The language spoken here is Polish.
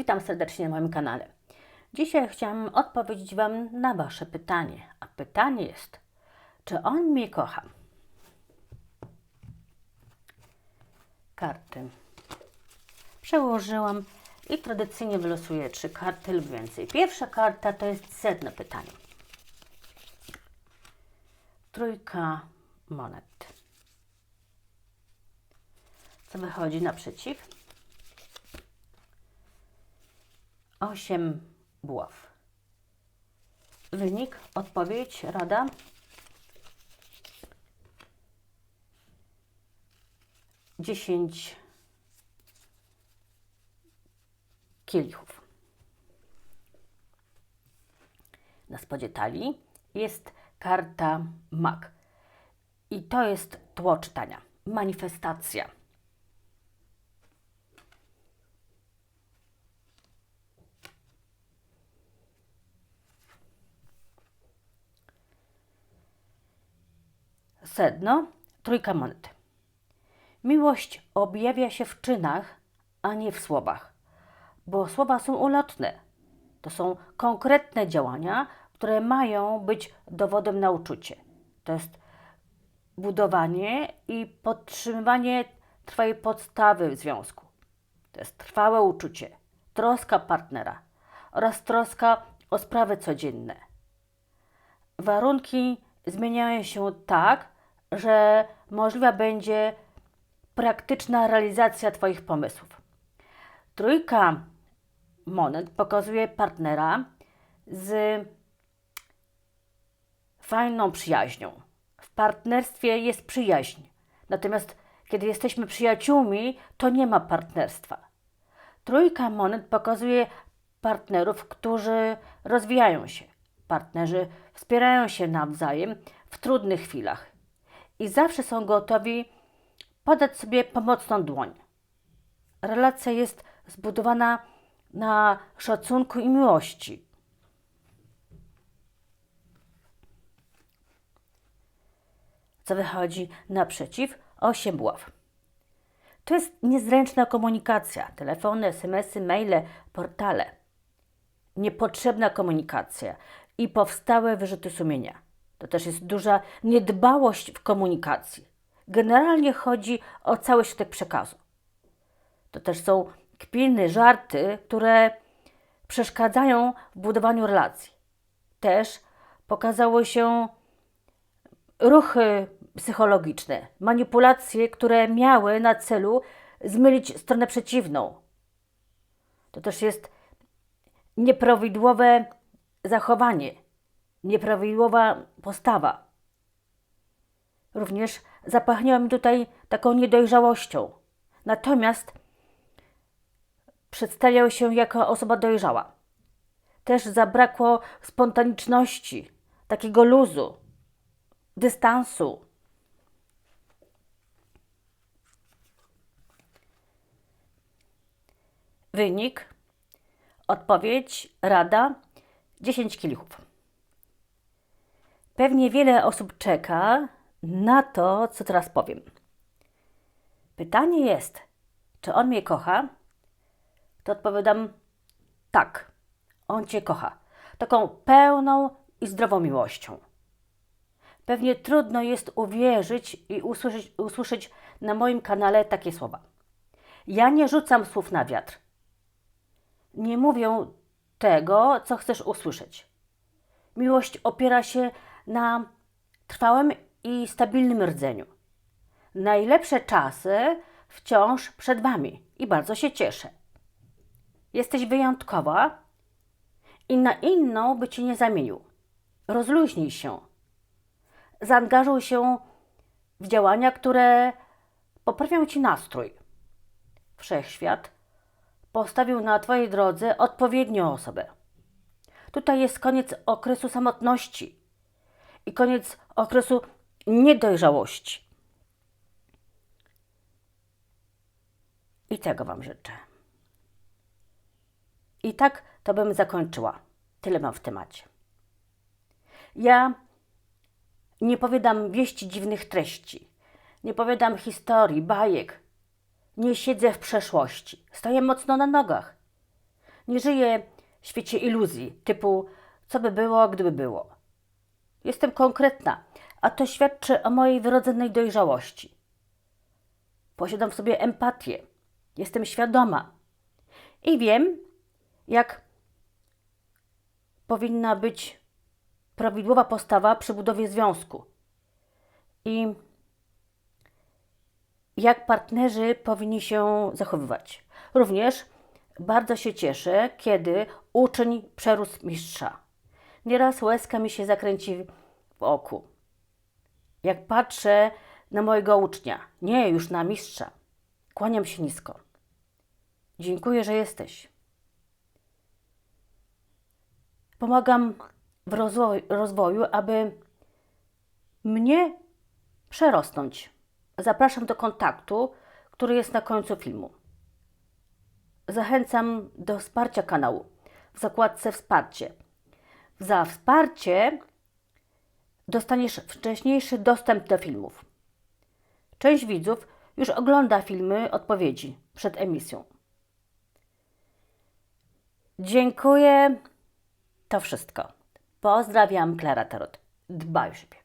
Witam serdecznie na moim kanale. Dzisiaj chciałam odpowiedzieć Wam na Wasze pytanie. A pytanie jest, czy on mnie kocha? Karty. Przełożyłam i tradycyjnie wylosuję trzy karty lub więcej. Pierwsza karta to jest sedno pytanie. Trójka monet. Co wychodzi naprzeciw? Osiem buław. Wynik, odpowiedź, rada. Dziesięć kielichów. Na spodzie talii jest karta mag. I to jest tło czytania. Manifestacja. Sedno, trójka monet. Miłość objawia się w czynach, a nie w słowach, bo słowa są ulotne. To są konkretne działania, które mają być dowodem na uczucie. To jest budowanie i podtrzymywanie trwałej podstawy w związku. To jest trwałe uczucie, troska partnera oraz troska o sprawy codzienne. Warunki zmieniają się tak, że możliwa będzie praktyczna realizacja Twoich pomysłów. Trójka monet pokazuje partnera z fajną przyjaźnią. W partnerstwie jest przyjaźń. Natomiast kiedy jesteśmy przyjaciółmi, to nie ma partnerstwa. Trójka monet pokazuje partnerów, którzy rozwijają się. Partnerzy wspierają się nawzajem w trudnych chwilach i zawsze są gotowi podać sobie pomocną dłoń. Relacja jest zbudowana na szacunku i miłości. Co wychodzi naprzeciw? Osiem buław. To jest niezręczna komunikacja. Telefony, smsy, maile, portale. Niepotrzebna komunikacja i powstałe wyrzuty sumienia. To też jest duża niedbałość w komunikacji. Generalnie chodzi o cały środek przekazu. To też są kpiny, żarty, które przeszkadzają w budowaniu relacji. Też pokazało się ruchy psychologiczne, manipulacje, które miały na celu zmylić stronę przeciwną. To też jest nieprawidłowe zachowanie, nieprawidłowa postawa. Również zapachniała mi tutaj taką niedojrzałością. Natomiast przedstawiał się jako osoba dojrzała. Też zabrakło spontaniczności, takiego luzu, dystansu. Wynik, odpowiedź, rada 10 kielichów. Pewnie wiele osób czeka na to, co teraz powiem. Pytanie jest, czy on mnie kocha? To odpowiadam tak. On cię kocha. Taką pełną i zdrową miłością. Pewnie trudno jest uwierzyć i usłyszeć, usłyszeć na moim kanale takie słowa. Ja nie rzucam słów na wiatr. Nie mówię tego, co chcesz usłyszeć. Miłość opiera się na trwałym i stabilnym rdzeniu. Najlepsze czasy wciąż przed Wami i bardzo się cieszę. Jesteś wyjątkowa i na inną by Cię nie zamienił. Rozluźnij się. Zaangażuj się w działania, które poprawią Ci nastrój. Wszechświat postawił na Twojej drodze odpowiednią osobę. Tutaj jest koniec okresu samotności i koniec okresu niedojrzałości. I tego Wam życzę. I tak to bym zakończyła. Tyle mam w temacie. Ja nie powiadam wieści dziwnych treści. Nie powiadam historii, bajek. Nie siedzę w przeszłości. Stoję mocno na nogach. Nie żyję w świecie iluzji, typu co by było, gdyby było. Jestem konkretna, a to świadczy o mojej wrodzonej dojrzałości. Posiadam w sobie empatię, jestem świadoma i wiem, jak powinna być prawidłowa postawa przy budowie związku i jak partnerzy powinni się zachowywać. Również bardzo się cieszę, kiedy uczeń przerósł mistrza. Nieraz łezka mi się zakręci w oku. Jak patrzę na mojego ucznia, nie już na mistrza, kłaniam się nisko. Dziękuję, że jesteś. Pomagam w rozwoju, rozwoju aby mnie przerosnąć. Zapraszam do kontaktu, który jest na końcu filmu. Zachęcam do wsparcia kanału w zakładce Wsparcie. Za wsparcie dostaniesz wcześniejszy dostęp do filmów. Część widzów już ogląda filmy odpowiedzi przed emisją. Dziękuję. To wszystko. Pozdrawiam, Klara Tarot. Dbaj o siebie.